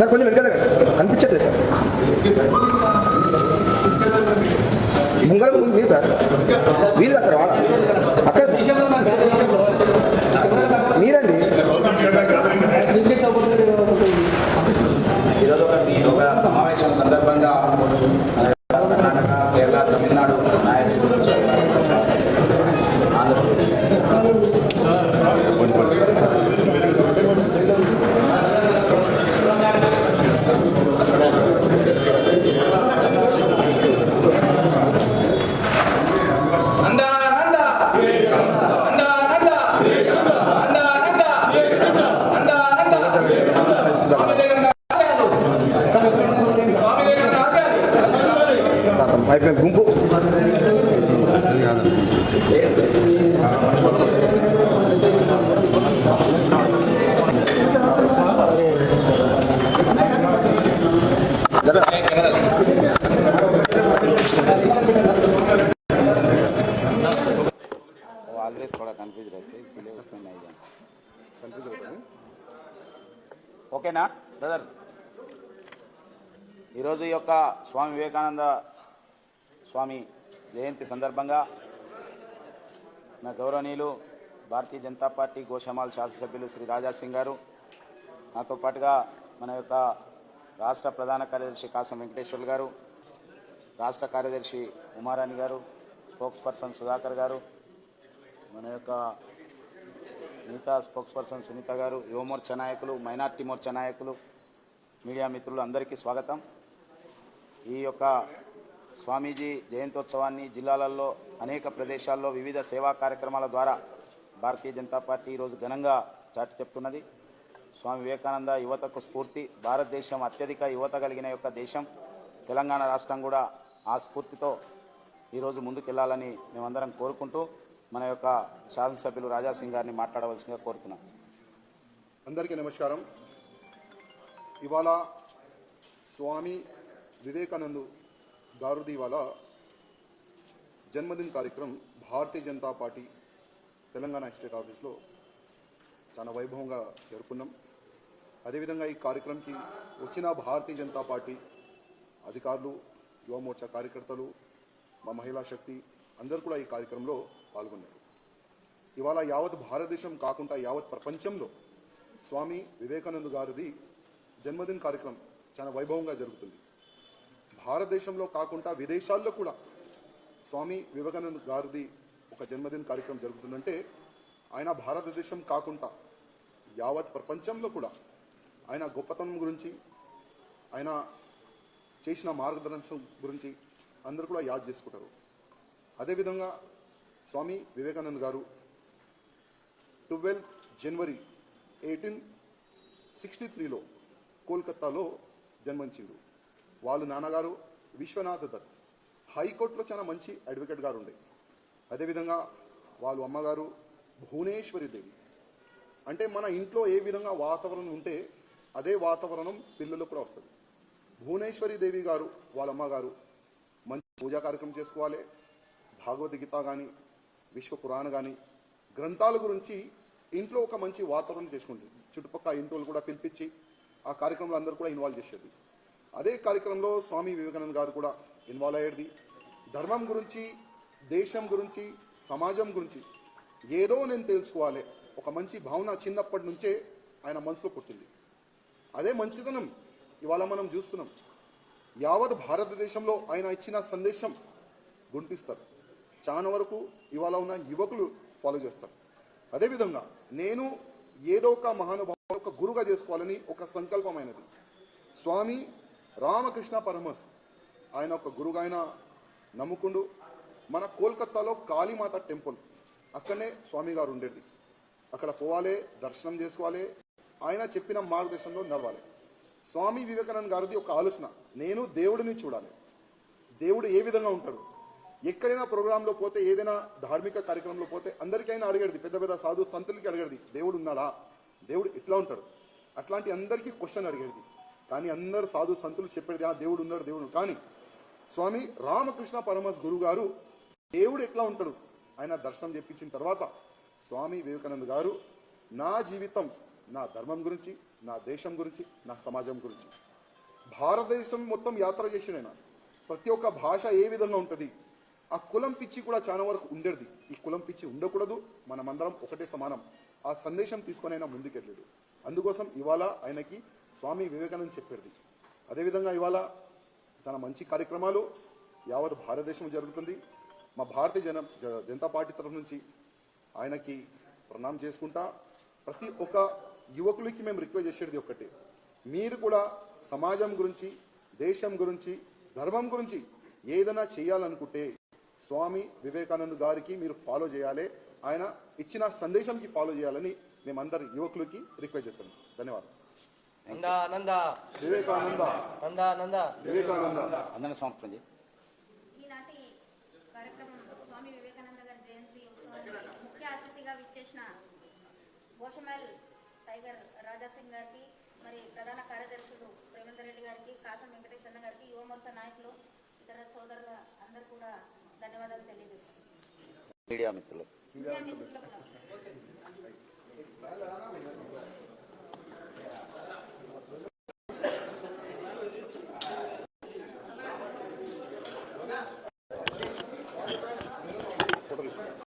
Sir కొంచెం వెనక కనిపించట్లేదు సార్. ముంగల ముందు మీరు సార్. వీలు కాదు సార్ వాళ్ళ. అక్కడ మీరండి. ఈరోజు ఒక సమావేశం సందర్భంగా కర్ణాటక కేరళ తమిళనాడు నాయకులు ఆంధ్రప్రదేశ్ అయిపోయింది గుంపు. కూడా ఓకేనా బ్రదర్? ఈరోజు యొక్క స్వామి వివేకానంద స్వామి జయంతి సందర్భంగా నా గౌరవనీయులు భారతీయ జనతా పార్టీ గోషమాల్ శాసనసభ్యులు శ్రీ రాజాసింగ్ గారు. నాతో పాటుగా మన యొక్క రాష్ట్ర ప్రధాన కార్యదర్శి కాసం వెంకటేశ్వర్లు గారు రాష్ట్ర కార్యదర్శి ఉమారాణి గారు స్పోక్స్ పర్సన్ సుధాకర్ గారు మన యొక్క మిగతా స్పోక్స్ పర్సన్ సునీత గారు యువమోర్చా నాయకులు మైనార్టీ మోర్చా నాయకులు మీడియా మిత్రులు అందరికీ స్వాగతం. ఈ యొక్క స్వామీజీ జయంతోత్సవాన్ని జిల్లాలలో అనేక ప్రదేశాల్లో వివిధ సేవా కార్యక్రమాల ద్వారా భారతీయ జనతా పార్టీ ఈరోజు ఘనంగా చాటి చెప్తున్నది. స్వామి వివేకానంద యువతకు స్ఫూర్తి భారతదేశం అత్యధిక యువత కలిగిన యొక్క దేశం. తెలంగాణ రాష్ట్రం కూడా ఆ స్ఫూర్తితో ఈరోజు ముందుకెళ్ళాలని మేమందరం కోరుకుంటూ మన యొక్క శాసనసభ్యులు రాజాసింగ్ గారిని మాట్లాడవలసిందిగా కోరుతున్నాం. అందరికీ నమస్కారం. ఇవాళ స్వామి వివేకానందు గారుది ఇవాళ జన్మదిన కార్యక్రమం భారతీయ జనతా పార్టీ తెలంగాణ స్టేట్ ఆఫీస్లో చాలా వైభవంగా జరుపుకున్నాం. అదేవిధంగా ఈ కార్యక్రమంకి వచ్చిన భారతీయ జనతా పార్టీ అధికారులు యువమోర్చా కార్యకర్తలు మా మహిళా శక్తి అందరూ కూడా ఈ కార్యక్రమంలో పాల్గొన్నారు. ఇవాళ యావత్ భారతదేశం కాకుండా యావత్ ప్రపంచంలో స్వామి వివేకానంద గారిది జన్మదిన కార్యక్రమం చాలా వైభవంగా జరుగుతుంది. భారతదేశంలో కాకుండా విదేశాల్లో కూడా స్వామి వివేకానంద్ గారిది ఒక జన్మదిన కార్యక్రమం జరుగుతుందంటే ఆయన భారతదేశం కాకుండా యావత్ ప్రపంచంలో కూడా ఆయన గొప్పతనం గురించి ఆయన చేసిన మార్గదర్శనం గురించి అందరూ కూడా యాద్ చేసుకుంటారు. అదేవిధంగా స్వామి వివేకానంద్ గారు ట్వెల్వ్ జనవరి ఎయిటీన్ సిక్స్టీ త్రీలో కోల్కత్తాలో జన్మించిండు. వాళ్ళు నాన్నగారు విశ్వనాథ్ దత్. హైకోర్టులో చాలా మంచి అడ్వకేట్ గారు ఉండే. అదేవిధంగా వాళ్ళు అమ్మగారు భువనేశ్వరి దేవి. అంటే మన ఇంట్లో ఏ విధంగా వాతావరణం ఉంటే అదే వాతావరణం పిల్లలకు కూడా వస్తుంది. భువనేశ్వరి దేవి గారు వాళ్ళ అమ్మగారు మంచి పూజా కార్యక్రమం చేసుకోవాలి. భాగవద్గీత కానీ విశ్వ పురాణ కానీ గ్రంథాల గురించి ఇంట్లో ఒక మంచి వాతావరణం చేసుకుంటుంది. చుట్టుపక్కల ఇంటి కూడా పిలిపించి ఆ కార్యక్రమంలో అందరూ కూడా ఇన్వాల్వ్ చేసేది. అదే కార్యక్రమంలో స్వామి వివేకానంద గారు కూడా ఇన్వాల్వ్ అయ్యేది ధర్మం గురించి దేశం గురించి సమాజం గురించి ఏదో నేను తెలుసుకోవాలి. ఒక మంచి భావన చిన్నప్పటి నుంచే ఆయన మనసులో పుట్టింది. అదే మంచితనం ఇవాళ మనం చూస్తున్నాం. యావత్ భారతదేశంలో ఆయన ఇచ్చిన సందేశం గుంటిస్తారు. చాలా వరకు ఇవాళ ఉన్న యువకులు ఫాలో చేస్తారు. అదేవిధంగా నేను ఏదో ఒక మహానుభావు ఒక గురుగా చేసుకోవాలని ఒక సంకల్పమైనది స్వామి రామకృష్ణ పరమస్. ఆయన ఒక గురువు ఆయన నమ్ముకుండు. మన కోల్కత్తాలో కాళీమాత టెంపుల్. అక్కడనే స్వామి గారు ఉండేది. అక్కడ పోవాలి దర్శనం చేసుకోవాలి. ఆయన చెప్పిన మార్గదర్శనంలో నడవాలి. స్వామి వివేకానంద గారిది ఒక ఆలోచన. నేను దేవుడిని చూడాలి. దేవుడు ఏ విధంగా ఉంటాడు? ఎక్కడైనా ప్రోగ్రాంలో పోతే ఏదైనా ధార్మిక కార్యక్రమంలో పోతే అందరికైనా అడిగేది పెద్ద పెద్ద సాధు సంతులకి అడిగేది దేవుడు ఉన్నాడా? దేవుడు ఇట్లా ఉంటాడు? అట్లాంటి అందరికీ క్వశ్చన్ అడిగేది. కానీ అందరు సాధు సంతులు చెప్పేది ఆ దేవుడు ఉన్నాడు దేవుడు కానీ స్వామి రామకృష్ణ పరమస్ గురువు గారు దేవుడు ఎట్లా ఉంటాడు? ఆయన దర్శనం చెప్పించిన తర్వాత స్వామి వివేకానంద గారు నా జీవితం నా ధర్మం గురించి నా దేశం గురించి నా సమాజం గురించి భారతదేశం మొత్తం యాత్ర చేసిన ప్రతి ఒక్క భాష ఏ విధంగా ఉంటుంది? ఆ కులం పిచ్చి కూడా చాలా వరకు ఉండేది. ఈ కులం పిచ్చి ఉండకూడదు. మనమందరం ఒకటే సమానం. ఆ సందేశం తీసుకొని ఆయన ముందుకెళ్ళాడు. అందుకోసం ఇవాళ ఆయనకి స్వామి వివేకానంద చెప్పేది. అదేవిధంగా ఇవాళ చాలా మంచి కార్యక్రమాలు యావత్ భారతదేశం జరుగుతుంది. మా భారతీయ జన జనతా పార్టీ తరఫు నుంచి ఆయనకి ప్రణామం చేసుకుంటా ప్రతి ఒక్క యువకులకి మేము రిక్వెస్ట్ చేసేది ఒకటి మీరు కూడా సమాజం గురించి దేశం గురించి ధర్మం గురించి ఏదైనా చేయాలనుకుంటే స్వామి వివేకానంద్ గారికి మీరు ఫాలో చేయాలి. ఆయన ఇచ్చిన సందేశంకి ఫాలో చేయాలని మేమందరి యువకులకి రిక్వెస్ట్ చేస్తున్నాం. ధన్యవాదాలు. నంద నంద. వివేకానంద. నంద నంద. వివేకానంద. అందరిని చేయి ఈనాటి కార్యక్రమం స్వామి వివేకానంద గారి జయంతి ముఖ్య అతిథిగా విచ్చేసిన గోషమల్ టైగర్ రాజాసింగ్ గారికి మరి ప్రధాన కార్యదర్శులు రేవంత్ రెడ్డి గారికి కాసం వెంకటేష్ అన్న గారికి యువ మోర్చా నాయకులు ఇతర సోదరుల అందరూ కూడా ధన్యవాదాలు తెలియజేస్తున్నాను మీడియా మిత్రులు మీడియా మిత్రులకు.